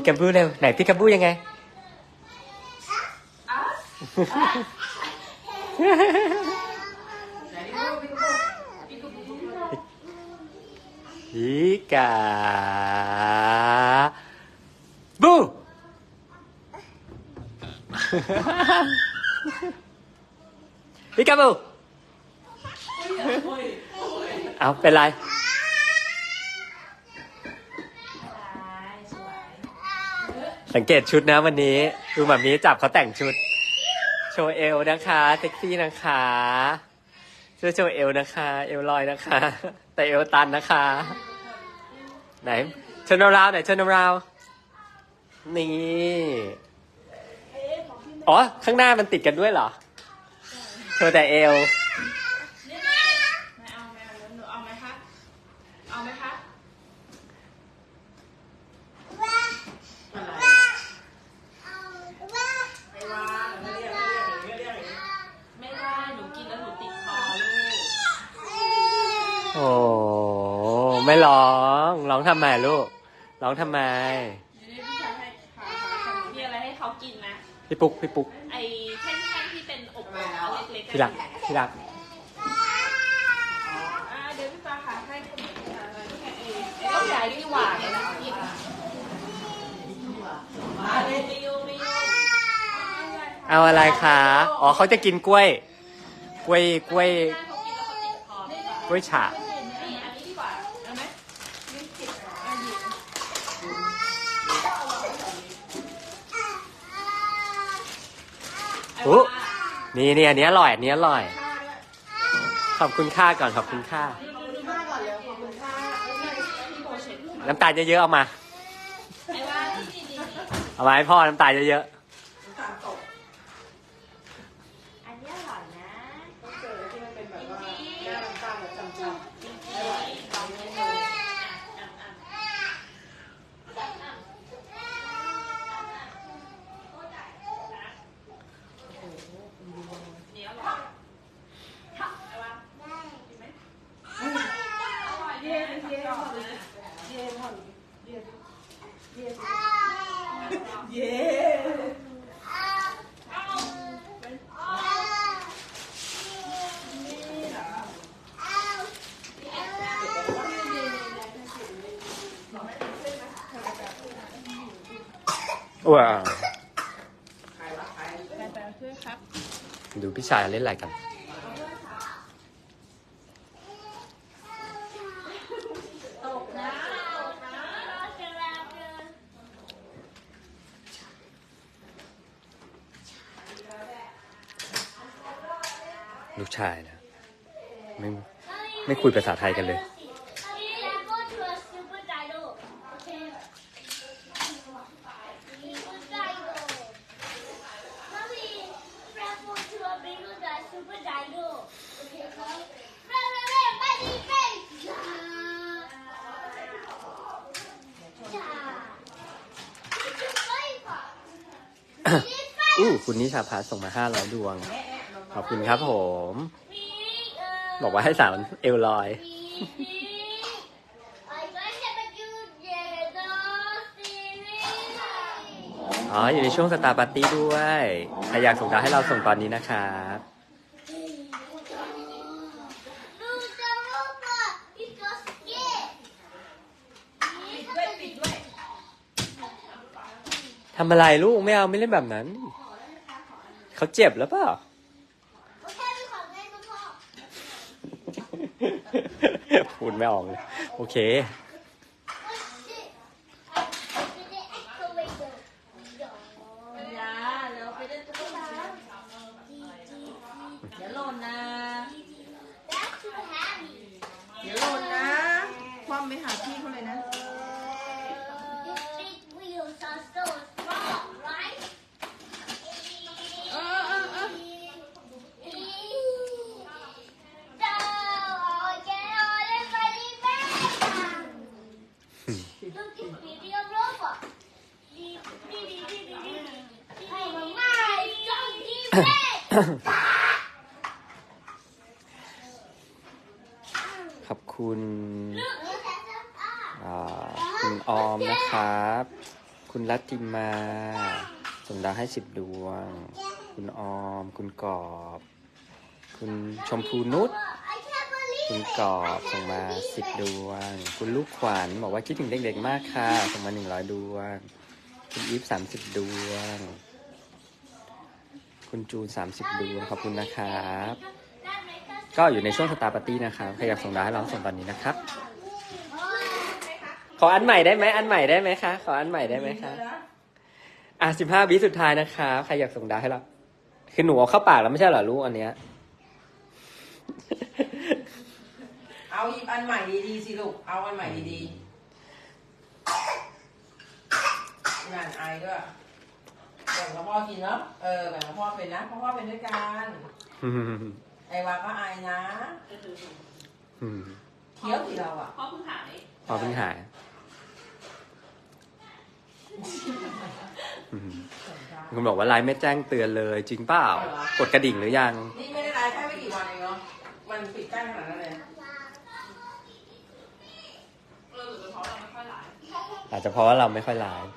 พิกาบูเร็วไหนพิกาบูยังไง พิกาบู พิกาบู เอาเป็นไร สังเกตชุดนะวันนี้ดูแบบนี้จับเขาแต่งชุด โชว์เอวนะคะเซ็กซี่นะคะเสื้อโชว์เอวนะคะ เอวลอยนะคะ แต่เอวตันนะคะ ไหนเชิญราวไหนเชิญราวนี่อ๋อ ข้างหน้ามันติดกันด้วยเหรอ โชว์แต่เอว ไม่เอาไม่เอาหนูเอาไหมคะ เอาไหมคะ ไม่ว่าหนูไม่เรียกไม่เรียกไม่ได้หนูกินแล้วหนูติดคอลูก โอ้ ไม่ร้องร้องทำไมลูกร้องทำไมเดี๋ยวพี่ชายให้ค่ะค่ะมีอะไรให้เขากินนะ พี่ปุ๊กพี่ปุ๊กไอ้แท่งๆที่เป็นอบร้อนเล็กๆที่รักที่รักอ่าเดี๋ยวพี่ปาค่ะให้คุณไอ้ต้องใหญ่ดีกว่าเนี่ยนะกินมาเลยไปยูไปยูเอาอะไรคะอ๋อเขาจะกินกล้วย กล้วยกล้วย เขากินแล้วเขาติดคอไม่ได้กล้วยฉาบ โอ้นี่นี่อันนี้อร่อยอันนี้อร่อย ขอบคุณค่าก่อนขอบคุณค่า น้ำตาลเยอะๆเอามาไอ้ว่านี่ดีเอามาให้พ่อน้ำตาลเยอะๆนนี้อร่อยนะ เจอที่มันเป็นแบบว่าหน้าน้ำตาลแบบจำ ลองเมนูอะอะนี่อร่อยไอ้ว่ากินไหมอร่อย ๆ เย้ เย่เย่หมดเลยเย่หมด เย่เย่เย่ๆว้าวไปไปเพื่อครับดูพี่ชายเล่นอะไรกัน ตกนะตกนะ ลูกชายนะไม่ไม่คุยภาษาไทยกันเลย อู้คุณนิชาพัฒน์ส่งมาห้าร้อยดวง ขอบคุณครับผม บอกว่าให้สาวเอลลอย อ๋อ อยู่ในช่วงสตาร์ปาร์ตี้ด้วย ใครอยากส่งดาวให้เราส่งตอนนี้นะครับ ทำอะไรลูกไม่เอาไม่เล่นแบบนั้น เขาเจ็บแล้วเปล่า พูดไม่ออกเลย โอเค ปัญญาแล้วไปเล่นตุ๊กตาเดี๋ยวหล่นนะ เดี๋ยวหล่นนะ คว่ำไปหาพี่เขาเลยนะ เออเออเออ Look at video robot. Hey, mama, don't give it. ขอบคุณคุณออมนะครับ คุณรัตติมา ส่งดาวให้สิบดวง คุณออม คุณกอบ คุณชมพูนุชคุณกอบส่งมาสิบดวง คุณลูกขวัญบอกว่าคิดถึงเด็กๆมากค่ะ ส่งมาหนึ่งร้อยดวง คุณอีฟสามสิบดวง คุณจูนสามสิบดวงขอบคุณนะครับ ก็อยู่ในช่วงสตาร์ปาร์ตี้นะครับใครอยากส่งดาวให้เราส่งตอนนี้นะครับ ขออันใหม่ได้ไหมอันใหม่ได้ไหมคะขออันใหม่ได้ไหมคะอะสิบห้าวิสุดท้ายนะครับใครอยากส่งดาวให้เราคือหนูเอาเข้าปากแล้วไม่ใช่เหรอลูกอันเนี้ยเอาหยิบอันใหม่ดีๆสิลูก เอาอันใหม่ดีๆงานไอด้วย บ่งกับพ่อกินเนาะเออแบ่งกับพ่อเป็นนะเพราะพ่อเป็นด้วยกันไอวาก็ไอนะอืมเคี้ยวสิเราอะพ่อเพิ่งหายพอเพิ่งหายอืมคุณบอกว่าไลน์ไม่แจ้งเตือนเลยจริงเปล่ากดกระดิ่งหรือยัง นี่ไม่ได้ไลฟ์แค่ไม่กี่วันเองเนาะมันปิดกั้นขนาดนั้นเลยเออหรือเป็นเพราะเราไม่ค่อยหลายอาจจะเพราะว่าเราไม่ค่อยไลฟ์